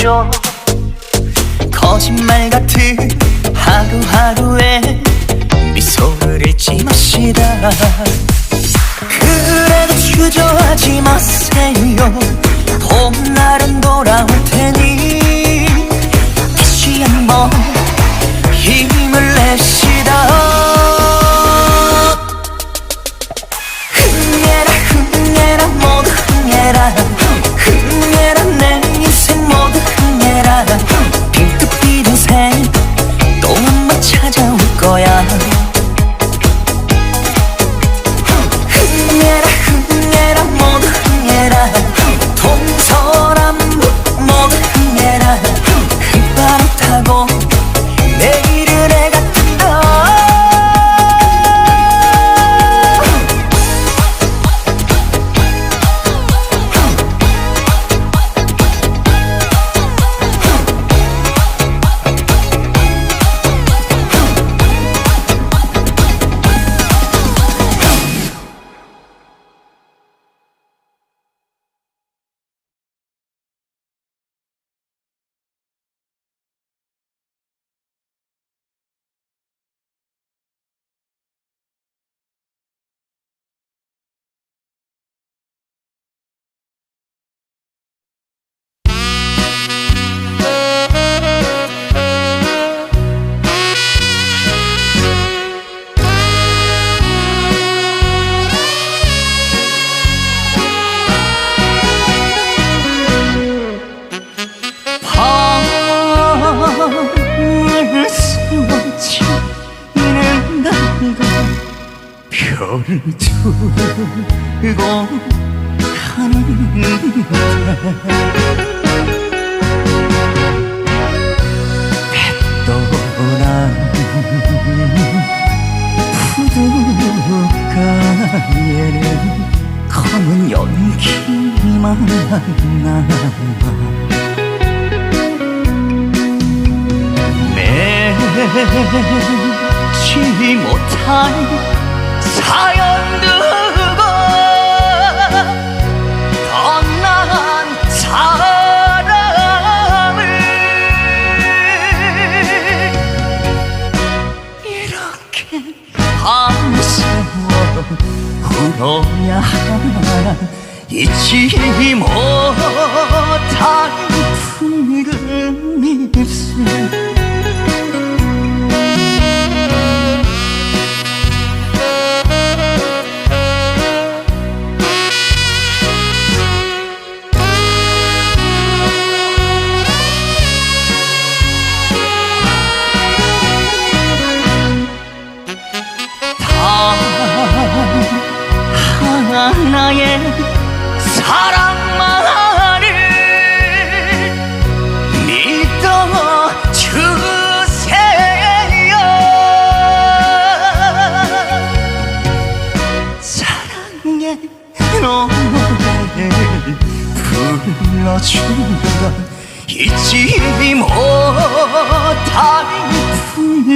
쇼 거짓말 같은 하루하루에 미소를 잊지 마시다. 그래도 주저하지 마세요. 봄날은 돌아올 테니 다시 한번 힘을 내시다. 산다고 별을 주고 하는다 부두가에는 검은 연기만 남아 내 지 못한 사연 두고 떠난 사람을 이렇게 한숨 울어야 하나 잊지 못한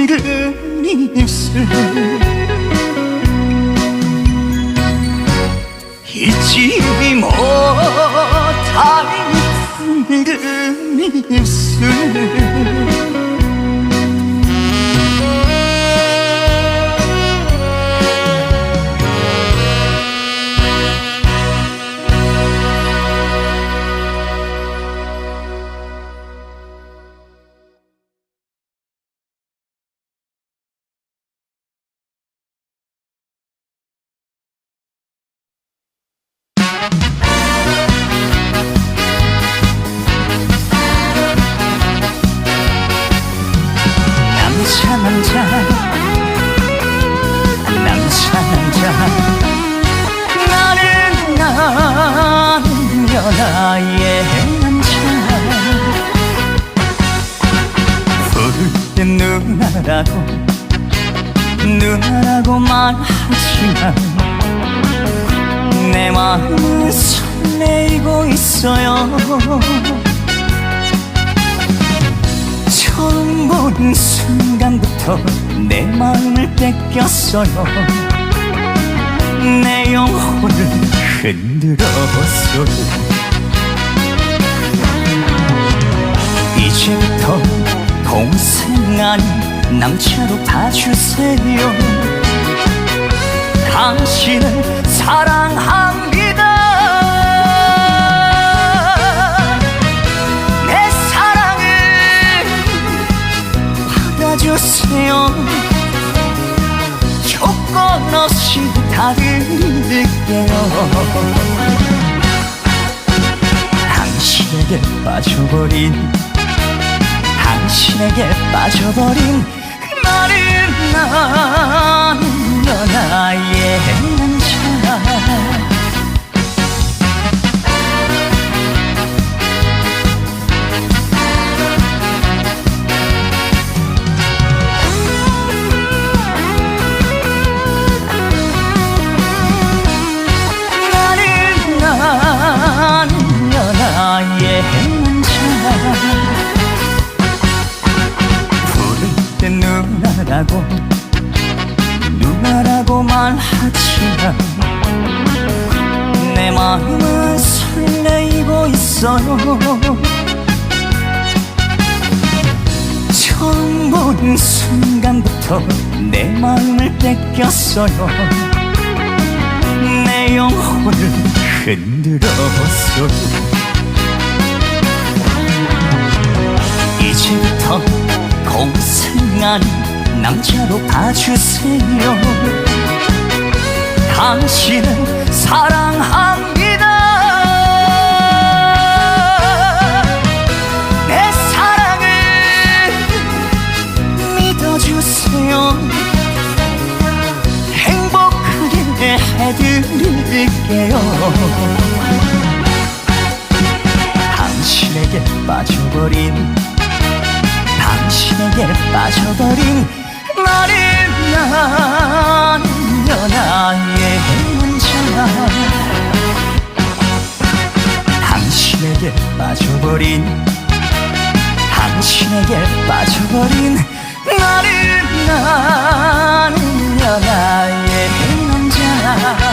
이른 입술 잊지 못할 이른 입술 땐 누나라고 누나라고만 하지만 내 마음은 설레이고 있어요. 처음 본 순간부터 내 마음을 뺏겼어요. 내 영혼을 흔들었어요. 이제부터 동생 아닌 남자로 봐주세요. 당신을 사랑합니다. 내 사랑을 받아주세요. 조건 없이 다 드릴게요. 당신에게 빠져버린 당신에게 빠져버린 나는 나는 연하의 누나라고 누나라고만 하지만 내 마음은 설레이고 있어요. 처음 본 순간부터 내 마음을 뺏겼어요. 내 영혼을 흔들었어요. 이제부터 아닌 남자로 봐주세요. 당신을 사랑합니다. 내 사랑을 믿어주세요. 행복하게 해드릴게요. 당신에게 빠져버린 당신에게 빠져버린 나는 나는 연하의 남자 당신에게 빠져버린 당신에게 빠져버린 나는 나는 연하의 남자